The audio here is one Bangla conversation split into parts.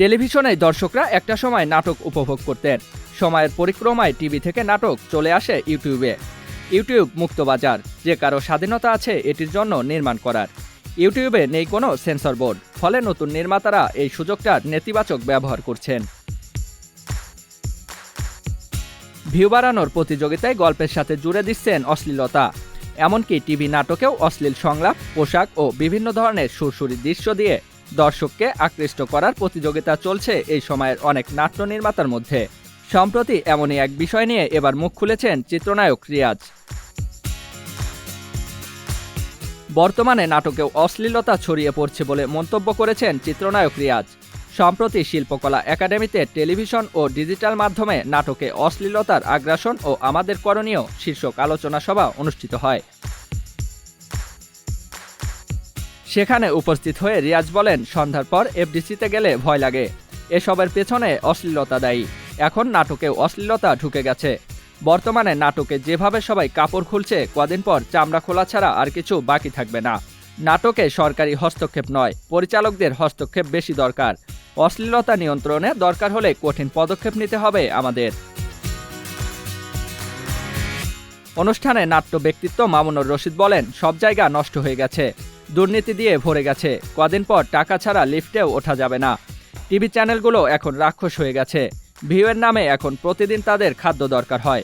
টেলিভিশনে দর্শকরা একটা সময় নাটক উপভোগ করতেন। সময়ের পরিক্রমায় টিভি থেকে নাটক চলে আসে ইউটিউবে। ইউটিউব মুক্তবাজার, যে কারও স্বাধীনতা আছে এটির জন্য নির্মাণ করার। ইউটিউবে নেই কোনো সেন্সর বোর্ড, ফলে নতুন নির্মাতারা এই সুযোগটার নেতিবাচক ব্যবহার করছেন। ভিউ বাড়ানোর প্রতিযোগিতায় গল্পের সাথে জুড়ে দিচ্ছেন অশ্লীলতা। এমনকি টিভি নাটকেও অশ্লীল সংলাপ, পোশাক ও বিভিন্ন ধরনের সুরসুরি দৃশ্য দিয়ে দর্শককে আকৃষ্ট করার প্রতিযোগিতা চলছে এই সময়ের অনেক নাট্য নির্মাতার মধ্যে। সম্প্রতি এমনই এক বিষয় নিয়ে এবার মুখ খুলেছেন চিত্রনায়ক রিয়াজ। বর্তমানে নাটকেও অশ্লীলতা ছড়িয়ে পড়ছে বলে মন্তব্য করেছেন চিত্রনায়ক রিয়াজ। সম্প্রতি শিল্পকলা একাডেমিতে টেলিভিশন ও ডিজিটাল মাধ্যমে নাটকে অশ্লীলতার আগ্রাসন ও আমাদের করণীয় শীর্ষক আলোচনা সভা অনুষ্ঠিত হয়। সেখানে উপস্থিত হয়ে রিয়াজ বলেন, সন্ধ্যার পর এফডিসিতে গেলে ভয় লাগে। এসবের পেছনে অশ্লীলতা দায়ী। এখন নাটকেও অশ্লীলতা ঢুকে গেছে। বর্তমানে নাটকে যেভাবে সবাই কাপড় খুলছে, কদিন পর চামড়া খোলা ছাড়া আর কিছু বাকি থাকবে না। নাটকে সরকারি হস্তক্ষেপ নয়, পরিচালকদের হস্তক্ষেপ বেশি দরকার। অশ্লীলতা নিয়ন্ত্রণে দরকার হলে কঠিন পদক্ষেপ নিতে হবে আমাদের। অনুষ্ঠানে নাট্য ব্যক্তিত্ব মামুনুর রশিদ বলেন, সব জায়গা নষ্ট হয়ে গেছে। দুর্নীতি দিয়ে ভরে গেছে। কদিন পর টাকা ছাড়া লিফটেও ওঠা যাবে না। টিভি চ্যানেলগুলো এখন রাক্ষস হয়ে গেছে। ভিউয়ের নামে এখন প্রতিদিন তাদের খাদ্য দরকার হয়।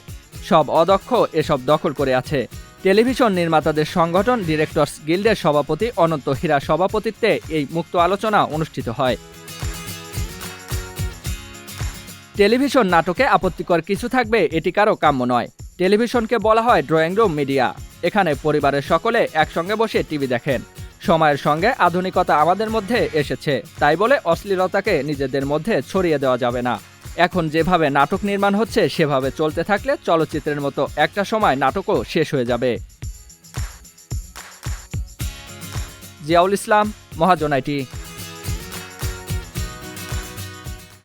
সব অদক্ষ এসব দখল করে আছে। টেলিভিশন নির্মাতাদের সংগঠন ডিরেক্টরস গিল্ডের সভাপতি অনন্ত হীরা সভাপতিত্বে এই মুক্ত আলোচনা অনুষ্ঠিত হয়। টেলিভিশন নাটকে আপত্তিকর কিছু থাকবে এটি কারও কাম্য নয়। টেলিভিশনকে বলা হয় ড্রয়িং রুম মিডিয়া। এখানে পরিবারের সকলে একসঙ্গে বসে টিভি দেখেন। সময়ের সঙ্গে আধুনিকতা আমাদের মধ্যে এসেছে। তাই বলে অশ্লীলতাকে নিজেদের মধ্যে ছড়িয়ে দেওয়া যাবে না। এখন যেভাবে নাটক নির্মাণ হচ্ছে, সেভাবে চলতে থাকলে চলচ্চিত্রের মতো একটা সময় নাটকও শেষ হয়ে যাবে। জিয়াউল ইসলাম মহাজনাইটি